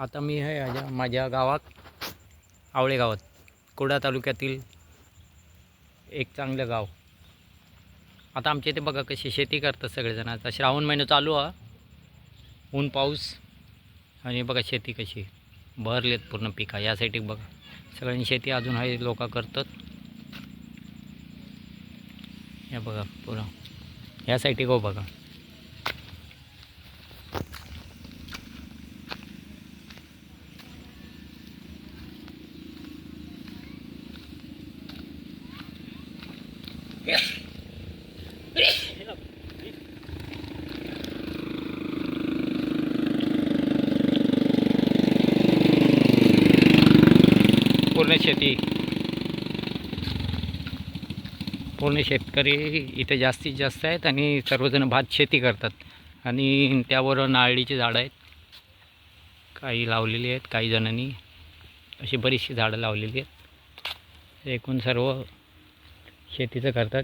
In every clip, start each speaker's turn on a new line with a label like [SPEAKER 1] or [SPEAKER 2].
[SPEAKER 1] आता मी आहे माझ्या माझ्या गावात आवळे गावात. कुडा तालुक्यातील एक चांगलं गाव. आता आमच्या इथे बघा कशी शेती करतात सगळेजण. आता श्रावण महिना चालू हा. ऊन पाऊस आणि बघा शेती कशी. भरलेत पूर्ण पिका. यासाठी बघा. सगळ्यांनी शेती अजून आहे लोक करतात. या बघा पुरा. ह्या साईटी गो बघा पूर्ण शेती. पूर्ण शेतकरी इथे जास्तीत जास्त आहेत आणि सर्वजण भात शेती करतात. आणि त्यावर नारळीची झाडं आहेत. काही लावलेली आहेत काही जणांनी. अशी बरीचशी झाडं लावलेली आहेत. एकूण सर्व शेतीचं करतात.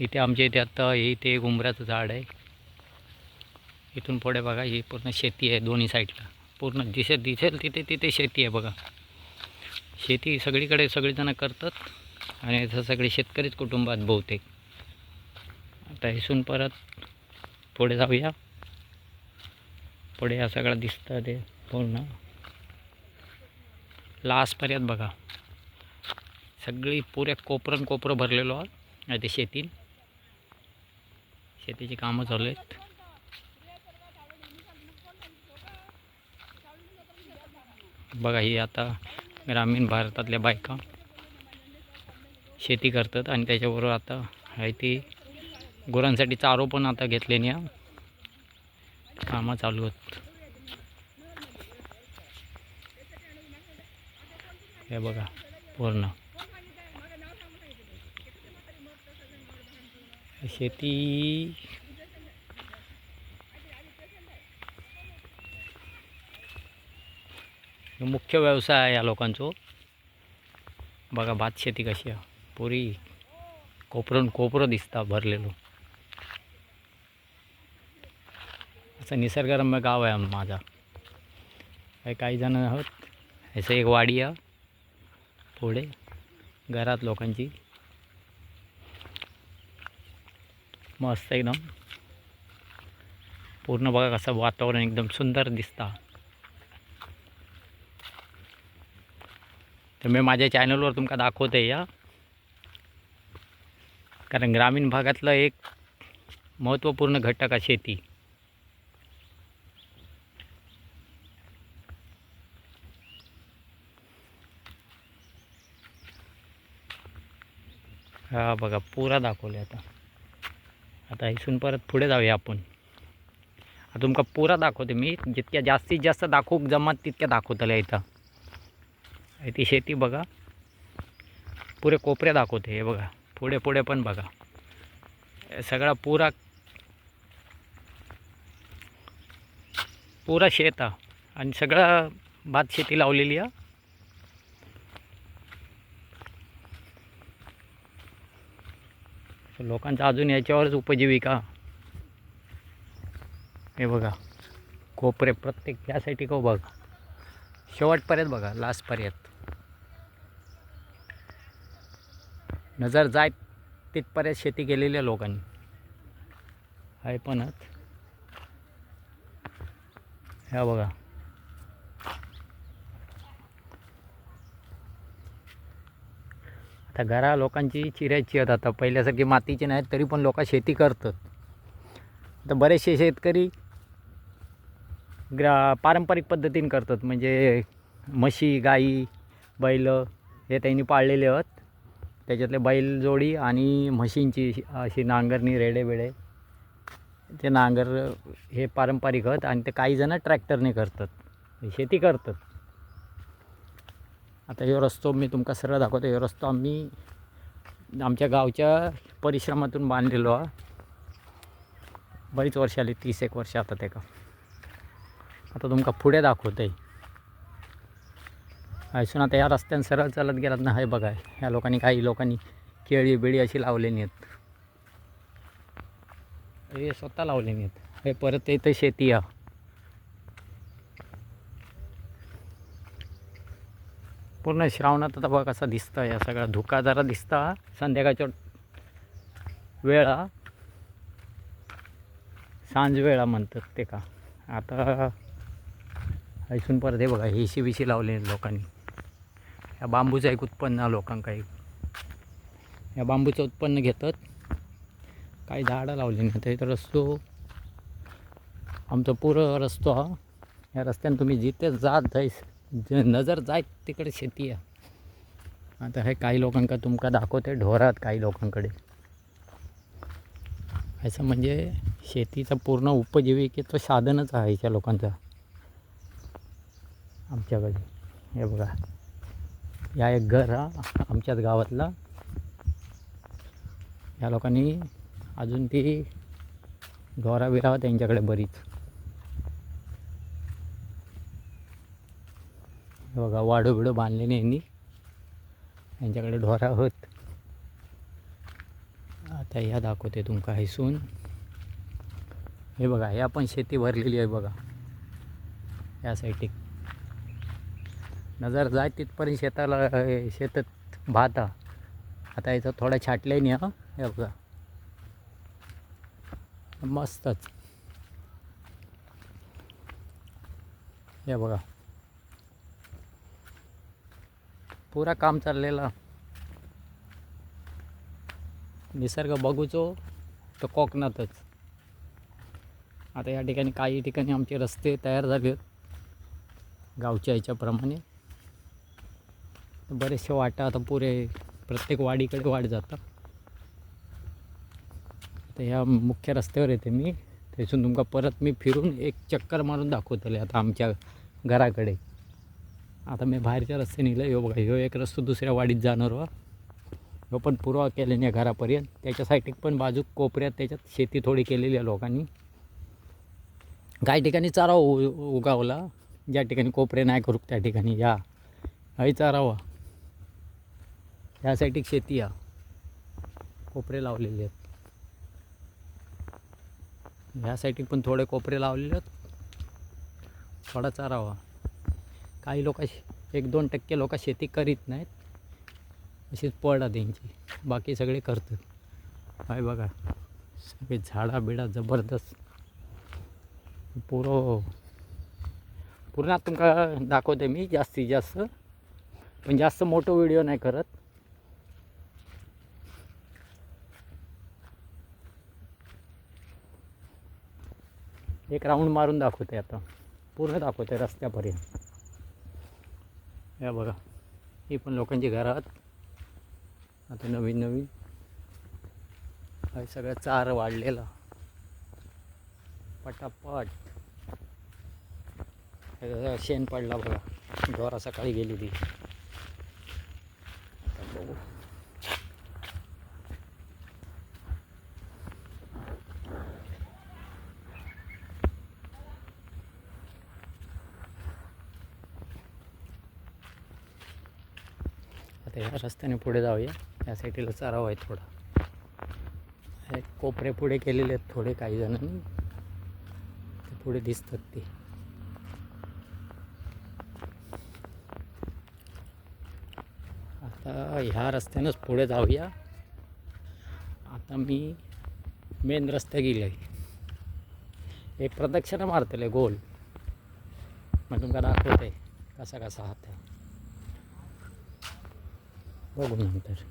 [SPEAKER 1] इथे आमच्या इथे आत्ता हे इथे उंबराचं झाड आहे. इथून पुढे बघा ही पूर्ण शेती आहे दोन्ही साईडला. पूर्ण दिसेल दिसेल तिथे तिथे शेती आहे बघा. शेती सगळीकडे सगळेजणं करतात आणि इथं सगळे शेतकरीच कुटुंबात बहुतेक. आता इथून परत पुढे जाऊया. पुढे हा सगळं दिसतं ते पूर्ण. लास्टपर्यंत बघा. सगळी पुऱ्या कोपरन कोपरं भरलेलो आहे ते शेतीत शेतीची कामं चालू आहेत. बघा ही आता ग्रामीण भारतातल्या बायका शेती करतात आणि त्याच्याबरोबर आता आहे ती गुरांसाठी चारो पण आता घेतल्याने हा. कामं चालू आहेत हे बघा पूर्ण शेती मुख्य व्यवसाय आहे या लोकांचो. बघा भात शेती कशी आहे. पुरी कोपरून कोपरं दिसता भरलेलो. असं निसर्गरम्य गाव आहे माझा. काही काही जण आहोत. असं एक वाडी आहे. पुढे घरात लोकांची. मस्त एकदम. पूर्ण बघा कसं वातावरण एकदम सुंदर दिसता. तर मी माझ्या चॅनलवर तुमका दाखवते या कारण ग्रामीण भागातलं एक महत्त्वपूर्ण घटक आहे शेती. हा बघा पुरा दाखवले आता. आता इथून परत पुढे जाऊया आपण. तुमका पुरा दाखवते मी. जितक्या जास्तीत जास्त दाखवूक जमत तितक्या दाखवतल्या इथं. ती शेती बघा. पुरे कोपऱ्या दाखवते हे बघा. पुढे पुढे पण बघा. सगळा पुरा पुरा शेत हा. आणि सगळा भात शेती लावलेली आहे लोकांचा अजून याच्यावरच उपजीविका. हे बघा. कोपरे प्रत्येक यासाठी को बघा. शेवटपर्यंत बघा लास्टपर्यंत नजर जाय तिथपर्यंत शेती केलेल्या लोकांनी. आहे पणच ह्या बघा. आता घरा लोकांची चिरायची आहेत आता. पहिल्यासारखी मातीची नाहीत तरी पण लोक शेती करतात. आता बरेचसे शेतकरी ग्रा पारंपरिक पद्धतीने करतात. म्हणजे म्हशी गाई बैल हे त्यांनी पाळलेले आहेत. त्याच्यातले बैलजोडी आणि म्हशींची अशी नांगरणी रेडे बेडे ते नांगर हे पारंपरिक होत आणि ते काही जण ट्रॅक्टरने करतात. शेती करतात. आता ह्यो रस्तो मी तुमका सरळ दाखवतो. ह्यो रस्तो आम्ही आमच्या गावच्या परिश्रमातून बांधलेलो आहे बरीच वर्ष आली तीस एक वर्ष आता ते का. आता तुमका पुढे दाखवत आहे असून आता या रस्त्याने सरळ चालत गेलात ना हे बघा ह्या लोकांनी काही लोकांनी केळी बिळी अशी लावलेली आहेत हे स्वतः लावलेली आहेत हे परत इथं शेती आहे. पूर्ण श्रावणात आता बघा कसा दिसतं या सगळा धुका जरा दिसता संध्याकाळच्या वेळा सांज वेळा म्हणतात ते का. आता ऐसून परत हे बघा हेशी बिशी लावले लोकांनी. या बांबूचं एक उत्पन्न लोकांका एक या बांबूचं उत्पन्न घेतात. काही झाडं लावली नाही तर रस्तो. आमचा पुरं रस्तो हा. या रस्त्याने तुम्ही जिथे जात जाईस जे नजर जाय तिकडे शेती आहे. आता हे काही लोकांका तुमका दाखवते ढोरात काही लोकांकडे. असं म्हणजे शेतीचा पूर्ण उपजीविकेचं साधनच आहे ह्या लोकांचा. आमच्याकडे. हे बघा. या एक घर हा आमच्याच गावातला. या लोकांनी अजून ती ढोरा विरावा त्यांच्याकडे बरीच. हे बघा वाडं बिडो बांधले नाही यांनी यांच्याकडे ढोरा होत. आता ह्या दाखवते तुमका हैसून. हे बघा ह्या पण शेती भरलेली आहे बघा. या साईटीक नजर जाय तिथपर्यंत शेताला शेतात भात. हा. आता याचं थोडं छाटलं नाही हा. हे बघा. मस्तच. हे बघा. पुरा काम चाललेलं. निसर्ग बघूचो तर कोकणातच. आता या ठिकाणी काही ठिकाणी आमचे रस्ते तयार झाले आहेत गावच्या याच्याप्रमाणे. बरेचसे वाटा आता पुरे प्रत्येक वाडीकडे वाढ जातात तर ह्या मुख्य रस्त्यावर येते मी. त्यातून तुमका परत मी फिरून एक चक्कर मारून दाखवतले आता आमच्या घराकडे. आता मी बाहेरच्या रस्ते निघलं ह्यो बघा. ह्यो एक रस्तो दुसऱ्या वाडीत जाणार हो. ह्यो पण पुरवा केल्याने या घरापर्यंत. त्याच्या साईडीक पण बाजू कोपऱ्यात त्याच्यात शेती थोडी केलेली आहे लोकांनी. काही ठिकाणी चारा उ उगावला. ज्या ठिकाणी कोपरे नाही करू त्या ठिकाणी या. हय चारावा ह्या साईडिक शेती या. कोपरे लावलेले आहेत. ह्या साईडिक पण थोडे कोपरे लावलेले आहेत. थोडा चारावा. काही लोक एक दोन टक्के लोक शेती करीत नाहीत. अशीच पड आहे त्यांची. बाकी सगळे करतात. काय बघा. सगळे झाडा बिडा जबरदस्त. पुरो. पूर्ण तुमका दाखवते मी जास्तीत जास्त. पण जास्त मोठं व्हिडिओ नाही करत. एक राऊंड मारून दाखवते आता. पूर्ण दाखवते रस्त्यापर्यंत. या बघा ही पण लोकांची घरं आहेत. आता नवीन नवीन. हा सगळं चार वाढलेला. पटापट. हे शेण पडला बघा. ढोरा सकाळी गेली ती. आता ह्या रस्त्याने पुढे जाऊया. या साईडला चराव आहे थोडा. कोपरे पुढे केलेले आहेत थोडे काही जणांनी. ते पुढे दिसतात ते. आता ह्या रस्त्यानंच पुढे जाऊया. आता मी मेन रस्ते गेले एक प्रदक्षिणा मारतले गोल. मग तुमका दाखवते कसा कसा हात आहे. बघू नंतर.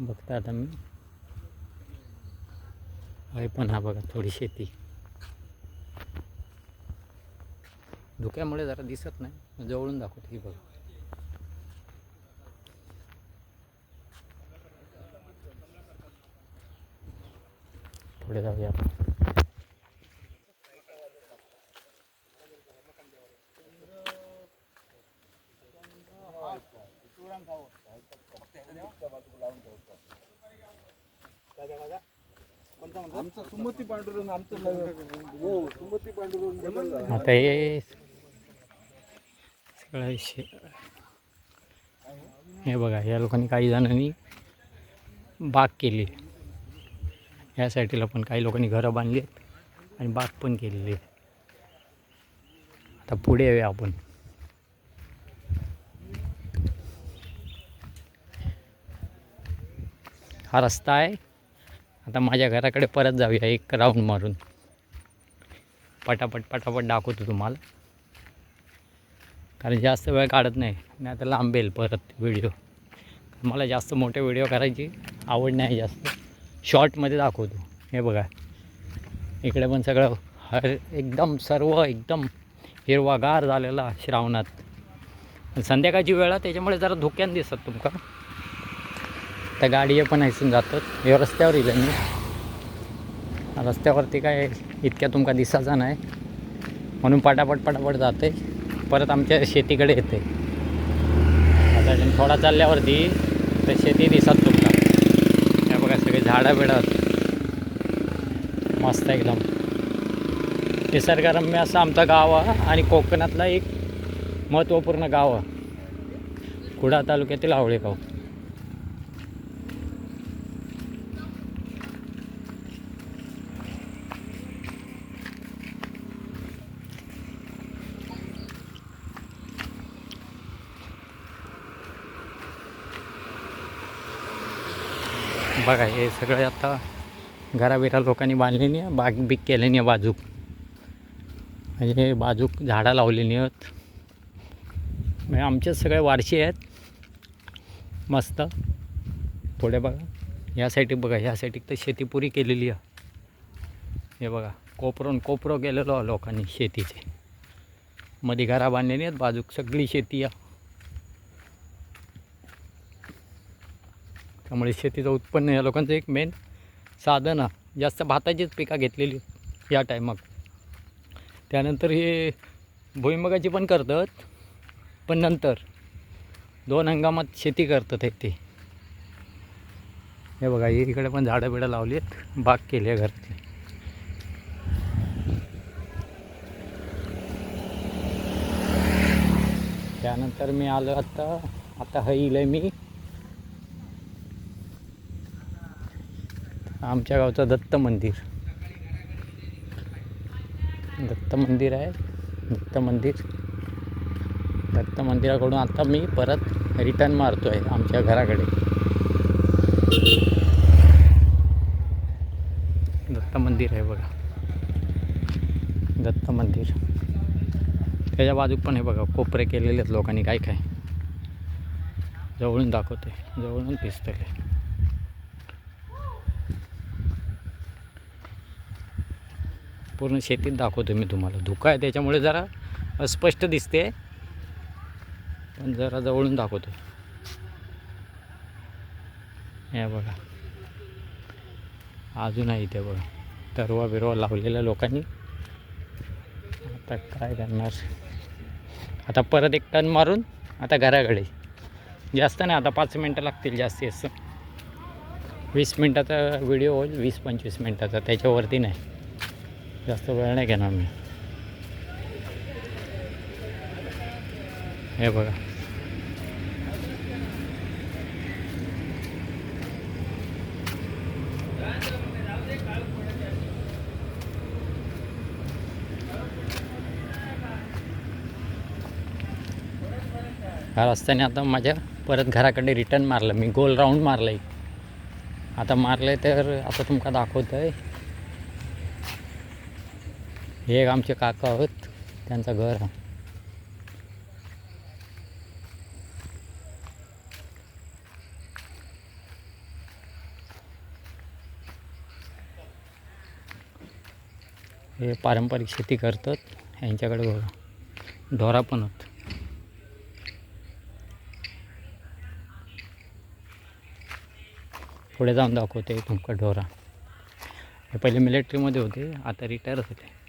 [SPEAKER 1] बघता आता मी. आहे पण हा बघा थोडी शेती. धुक्यामुळे जरा दिसत नाही जवळून दाखवतो ही बघा. पुढे जाऊया आपण.
[SPEAKER 2] पांडुरंग आमचं हो सुमती पांडुरंग
[SPEAKER 1] आता हे सगळं शे हे बघा या लोकांनी काही जणांनी बाग केली. ह्या साईडला पण काही लोकांनी घरं बांधली आहेत आणि बाग पण केलेली. आहे आता पुढे येऊया आपण. हा रस्ता आहे. आता माझ्या घराकडे परत जाऊया एक राऊंड मारून. पटापट पटापट दाखवतो तुम्हाला. कारण जास्त वेळ काढत नाही. नाही आता लांबेल परत व्हिडिओ मला जास्त मोठे व्हिडिओ करायची आवड नाही जास्त. शॉर्टमध्ये दाखवतो. हे बघा. इकडे पण सगळं हर एकदम सर्व एकदम हिरवागार झालेला श्रावणात. संध्याकाळची वेळ आहे त्याच्यामुळे जरा धुक्यान दिसत तुमका. त्या गाडी पण ऐसून जातात हे रस्त्यावर येईल मी. रस्त्यावरती काय इतक्या तुमका दिसायचा नाही. म्हणून पटापट पटापट जाते परत आमच्या शेतीकडे येते आता थोडा चालल्यावरती तर शेती दिसत तुमका. हे बघा सगळे झाडं बिडत मस्त एकदम. निसर्गरम्य असं आमचं गाव आहे आणि कोकणातला एक महत्त्वपूर्ण गाव आहे. कुडा तालुक्यातील आवळे गाव बघा हे सगळं आता घराबिरा लोकांनी बांधलेली आहे बाग बीग केलेली आहे बाजूक. म्हणजे बाजूक झाडं लावलेली आहेत. म्हणजे आमचे सगळे वारशी आहेत. मस्त. थोडे बघा. या साईडी बघा ह्या साईडी तर शेतीपुरी केलेली आहे. हे बघा कोपरून कोपरो केलेलो लोकांनी शेतीचे. मध्ये घरा बांधलेली आहेत बाजूक सगळी शेती आहे. त्यामुळे शेतीचं उत्पन्न या लोकांचं एक मेन साधन आहे. जास्त भाताचीच पिका घेतलेली या टायमात त्यानंतर हे भुईमुगाची पण करतात पण नंतर दोन हंगामात शेती करतात हे ते. हे बघा इकडे पण झाडं बिडं लावली आहेत बाग केली आहे घरातली. त्यानंतर मी आलो आता आता हईल आहे मी. आमच्या गावचं दत्त मंदिर. दत्त मंदिर आहे. दत्त मंदिर. दत्त मंदिराकडून आता मी परत रिटर्न मारतो आहे आमच्या घराकडे. दत्त मंदिर आहे बघा. दत्त मंदिर. त्याच्या बाजूक पण हे बघा कोपरे केलेले आहेत लोकांनी काय काय. जवळून दाखवते जवळून दिसतले पूर्ण शेतीत दाखवतो मी तुम्हाला. धुका आहे त्याच्यामुळे जरा अस्पष्ट दिसते. पण जरा जवळून दाखवतो हे बघा. अजून आहे इथे बघा. तरवा बिरवा लावलेल्या लोकांनी. आता काय करणार? आता परत एक टन मारून आता घराकडे. जास्त नाही आता पाच मिनटं लागतील जास्तीत असं वीस मिनटाचा व्हिडिओ होईल वीस पंचवीस मिनटाचा. त्याच्यावरती नाही. जास्त वेळ नाही घेणार मी. हे बघा. ह्या रस्त्याने आता माझ्या परत घराकडे रिटर्न मारलं. मी गोल राऊंड मारलं आहे आता मारलं तर आता तुमका दाखवतं आहे हे एक आमचे काका आहेत त्यांचं घर. आहे. हे पारंपरिक शेती करतात यांच्याकडे बघा. ढोरा पण होत. पुढे जाऊन दाखवते तुमका ढोरा. हे पहिले मिलिटरीमध्ये होते आता रिटायर होते.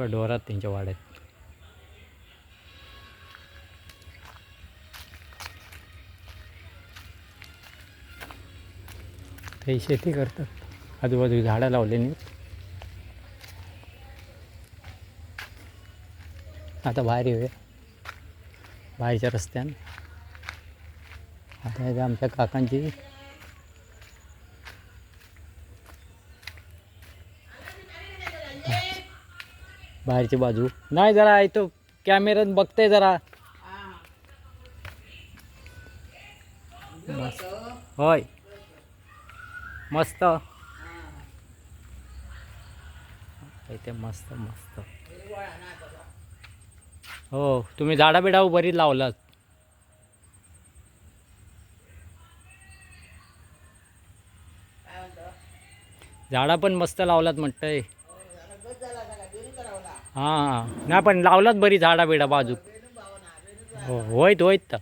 [SPEAKER 1] बघा डोरात त्यांच्या वाड्यात. ते शेती करतात. आजूबाजू झाडं लावलेली आता बाहेर येऊया. बाहेरच्या रस्त्यानं. आता आमच्या काकांची बाहेरची बाजू. नाही जरा इथं कॅमेऱ्यात बघते जरा. मस्त. होय. मस्त. इथे मस्त मस्त. हो तुम्ही झाडा बिडा बरीच लावलात. झाडा पण मस्त लावलात म्हणतंय. हां. नाही पण लावलात बरी झाडा बिडा बाजूक. हो होयत होयत. तर